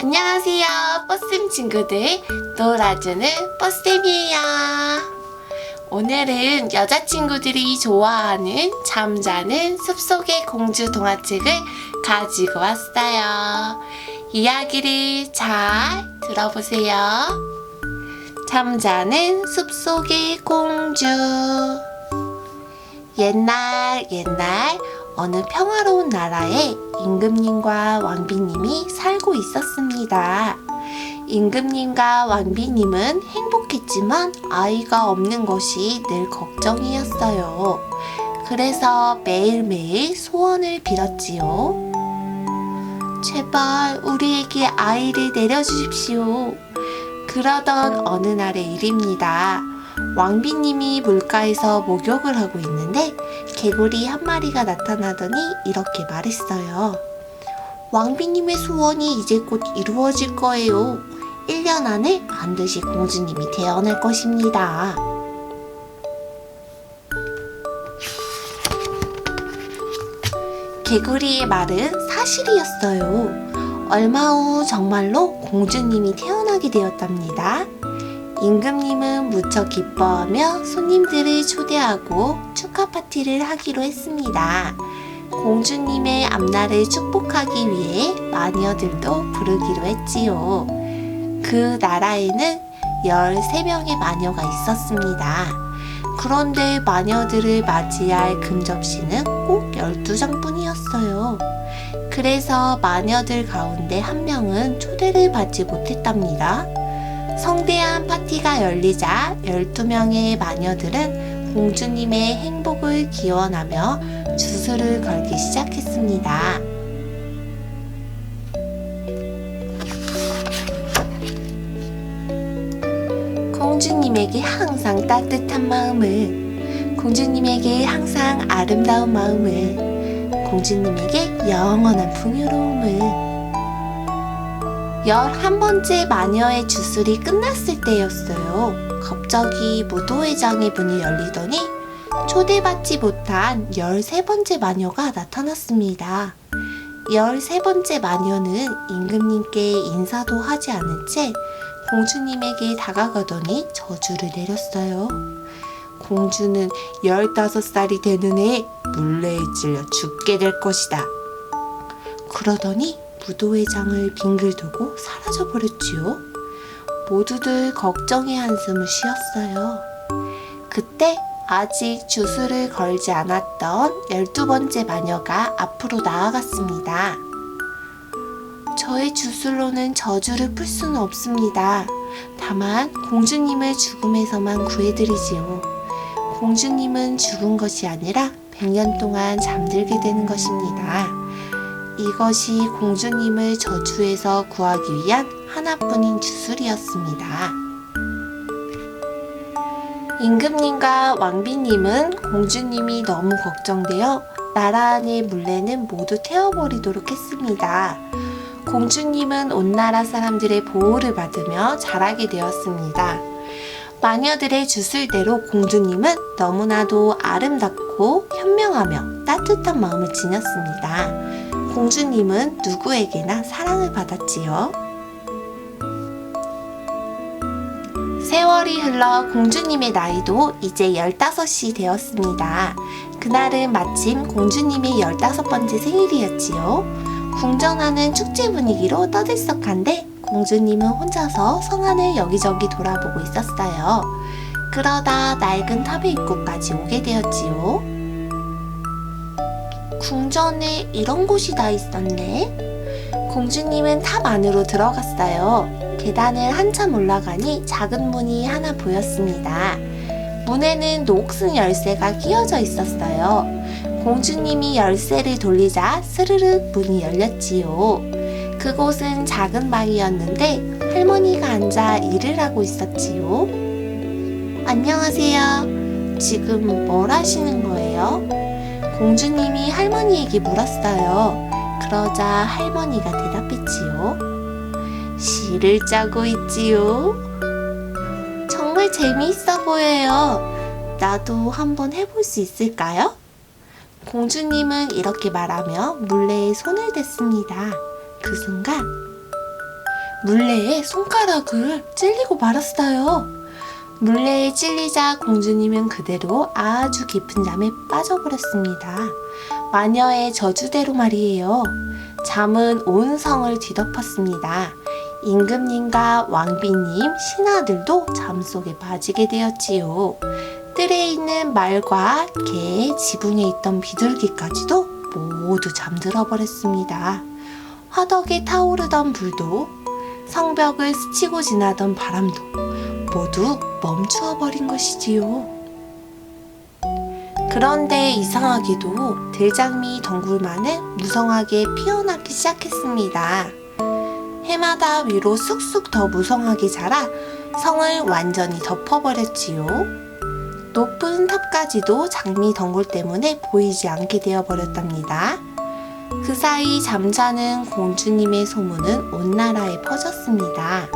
안녕하세요, 버스쌤 친구들. 놀아주는 버스쌤이에요. 오늘은 여자친구들이 좋아하는 잠자는 숲속의 공주 동화책을 가지고 왔어요. 이야기를 잘 들어보세요. 잠자는 숲속의 공주. 옛날 옛날 어느 평화로운 나라에 임금님과 왕비님이 살고 있었습니다. 임금님과 왕비님은 행복했지만 아이가 없는 것이 늘 걱정이었어요. 그래서 매일매일 소원을 빌었지요. 제발 우리에게 아이를 내려주십시오. 그러던 어느 날의 일입니다. 왕비님이 물가에서 목욕을 하고 있는데 개구리 한 마리가 나타나더니 이렇게 말했어요. 왕비님의 소원이 이제 곧 이루어질 거예요. 1년 안에 반드시 공주님이 태어날 것입니다. 개구리의 말은 사실이었어요. 얼마 후 정말로 공주님이 태어 나게 되었답니다. 임금님은 무척 기뻐하며 손님들을 초대하고 축하 파티를 하기로 했습니다. 공주님의 앞날을 축복하기 위해 마녀들도 부르기로 했지요. 그 나라에는 13명의 마녀가 있었습니다. 그런데 마녀들을 맞이할 금접시는 꼭 12장 뿐이었어요. 그래서 마녀들 가운데 한 명은 초대를 받지 못했답니다. 성대한 파티가 열리자 12명의 마녀들은 공주님의 행복을 기원하며 주술을 걸기 시작했습니다. 공주님에게 항상 따뜻한 마음을, 공주님에게 항상 아름다운 마음을, 공주님에게 영원한 풍요로움을, 열한 번째 마녀의 주술이 끝났을 때였어요. 갑자기 무도회장의 문이 열리더니 초대받지 못한 열세 번째 마녀가 나타났습니다. 열세 번째 마녀는 임금님께 인사도 하지 않은 채 공주님에게 다가가더니 저주를 내렸어요. 공주는 열다섯 살이 되는 해 물레에 찔려 죽게 될 것이다. 그러더니 무도회장을 빙글 도고 사라져 버렸지요. 모두들 걱정의 한숨을 쉬었어요. 그때 아직 주술을 걸지 않았던 열두 번째 마녀가 앞으로 나아갔습니다. 저의 주술로는 저주를 풀 수는 없습니다. 다만 공주님을 죽음에서만 구해드리지요. 공주님은 죽은 것이 아니라 100년 동안 잠들게 되는 것입니다. 이것이 공주님을 저주에서 구하기 위한 하나뿐인 주술이었습니다. 임금님과 왕비님은 공주님이 너무 걱정되어 나라 안의 물레는 모두 태워버리도록 했습니다. 공주님은 온 나라 사람들의 보호를 받으며 자라게 되었습니다. 마녀들의 주술대로 공주님은 너무나도 아름답고 현명하며 따뜻한 마음을 지녔습니다. 공주님은 누구에게나 사랑을 받았지요. 세월이 흘러 공주님의 나이도 이제 15이 되었습니다. 그날은 마침 공주님의 15번째 생일이었지요. 궁전하는 축제 분위기로 떠들썩한데 공주님은 혼자서 성안을 여기저기 돌아보고 있었어요. 그러다 낡은 탑의 입구까지 오게 되었지요. 궁전에 이런 곳이 다 있었네. 공주님은 탑 안으로 들어갔어요. 계단을 한참 올라가니 작은 문이 하나 보였습니다. 문에는 녹슨 열쇠가 끼워져 있었어요. 공주님이 열쇠를 돌리자 스르륵 문이 열렸지요. 그곳은 작은 방이었는데 할머니가 앉아 일을 하고 있었지요. 안녕하세요. 지금 뭘 하시는 거예요? 공주님이 할머니에게 물었어요. 그러자 할머니가 대답했지요. 시를 짜고 있지요. 정말 재미있어 보여요. 나도 한번 해볼 수 있을까요? 공주님은 이렇게 말하며 물레에 손을 댔습니다. 그 순간 물레에 손가락을 찔리고 말았어요. 물레에 찔리자 공주님은 그대로 아주 깊은 잠에 빠져버렸습니다. 마녀의 저주대로 말이에요. 잠은 온 성을 뒤덮었습니다. 임금님과 왕비님, 신하들도 잠 속에 빠지게 되었지요. 뜰에 있는 말과 개, 지붕에 있던 비둘기까지도 모두 잠들어 버렸습니다. 화덕에 타오르던 불도, 성벽을 스치고 지나던 바람도 모두 멈추어 버린 것이지요. 그런데 이상하게도 들장미 덩굴만은 무성하게 피어나기 시작했습니다. 해마다 위로 쑥쑥 더 무성하게 자라 성을 완전히 덮어버렸지요. 높은 탑까지도 장미 덩굴 때문에 보이지 않게 되어버렸답니다. 그 사이 잠자는 공주님의 소문은 온 나라에 퍼졌습니다.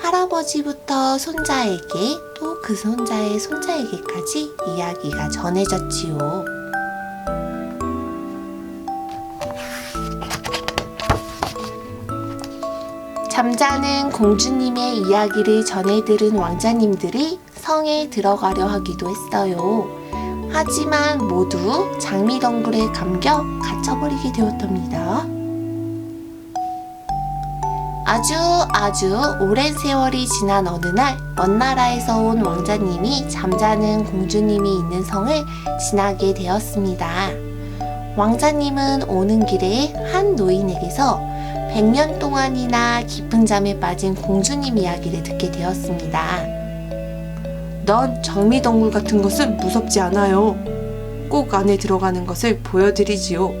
할아버지부터 손자에게 또 그 손자의 손자에게까지 이야기가 전해졌지요. 잠자는 공주님의 이야기를 전해 들은 왕자님들이 성에 들어가려 하기도 했어요. 하지만 모두 장미 덩굴에 감겨 갇혀버리게 되었답니다. 아주 아주 오랜 세월이 지난 어느 날 먼 나라에서 온 왕자님이 잠자는 공주님이 있는 성을 지나게 되었습니다. 왕자님은 오는 길에 한 노인에게서 100년 동안이나 깊은 잠에 빠진 공주님 이야기를 듣게 되었습니다. 난 장미덩굴 같은 것은 무섭지 않아요. 꼭 안에 들어가는 것을 보여드리지요.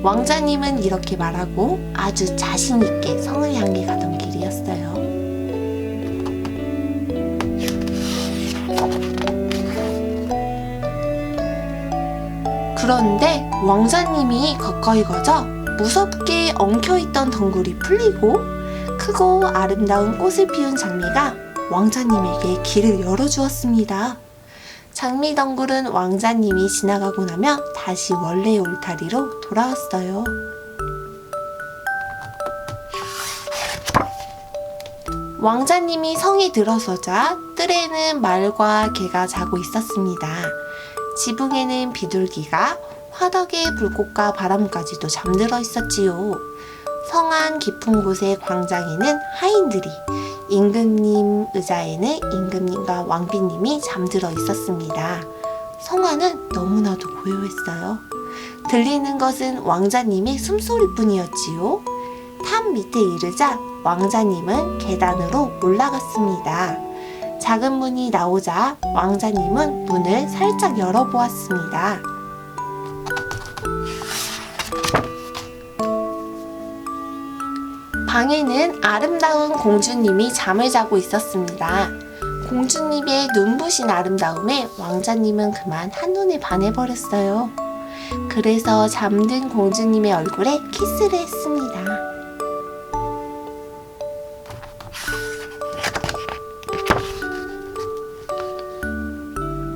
왕자님은 이렇게 말하고 아주 자신있게 성을 향해 가던 길이었어요. 그런데 왕자님이 가까이 가자 무섭게 엉켜있던 덩굴이 풀리고 크고 아름다운 꽃을 피운 장미가 왕자님에게 길을 열어주었습니다. 장미 덩굴은 왕자님이 지나가고 나면 다시 원래의 울타리로 돌아왔어요. 왕자님이 성에 들어서자 뜰에는 말과 개가 자고 있었습니다. 지붕에는 비둘기가 화덕의 불꽃과 바람까지도 잠들어 있었지요. 성안 깊은 곳의 광장에는 하인들이, 임금님 의자에는 임금님과 왕비님이 잠들어 있었습니다. 성안은 너무나도 고요했어요. 들리는 것은 왕자님의 숨소리뿐이었지요. 탑 밑에 이르자 왕자님은 계단으로 올라갔습니다. 작은 문이 나오자 왕자님은 문을 살짝 열어보았습니다. 방에는 아름다운 공주님이 잠을 자고 있었습니다. 공주님의 눈부신 아름다움에 왕자님은 그만 한눈에 반해버렸어요. 그래서 잠든 공주님의 얼굴에 키스를 했습니다.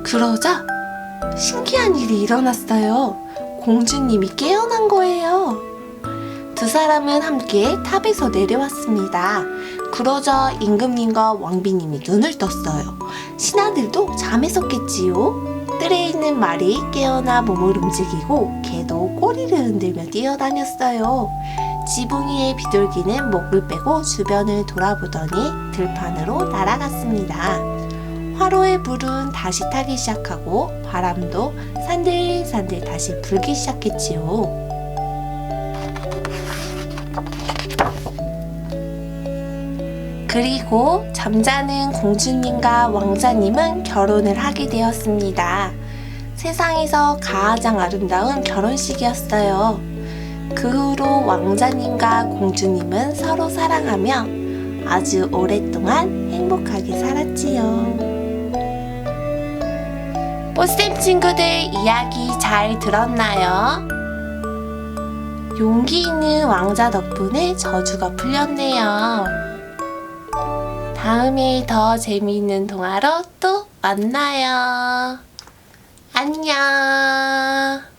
그러자 신기한 일이 일어났어요. 공주님이 깨어난 거예요. 두 사람은 함께 탑에서 내려왔습니다. 그러자 임금님과 왕비님이 눈을 떴어요. 신하들도 잠에섰겠지요. 뜰에 있는 말이 깨어나 몸을 움직이고 개도 꼬리를 흔들며 뛰어다녔어요. 지붕 위의 비둘기는 목을 빼고 주변을 돌아보더니 들판으로 날아갔습니다. 화로의 불은 다시 타기 시작하고 바람도 산들산들 다시 불기 시작했지요. 그리고 잠자는 공주님과 왕자님은 결혼을 하게 되었습니다. 세상에서 가장 아름다운 결혼식이었어요. 그 후로 왕자님과 공주님은 서로 사랑하며 아주 오랫동안 행복하게 살았지요. 뽀쌤 친구들 이야기 잘 들었나요? 용기 있는 왕자 덕분에 저주가 풀렸네요. 다음에 더 재미있는 동화로 또 만나요. 안녕.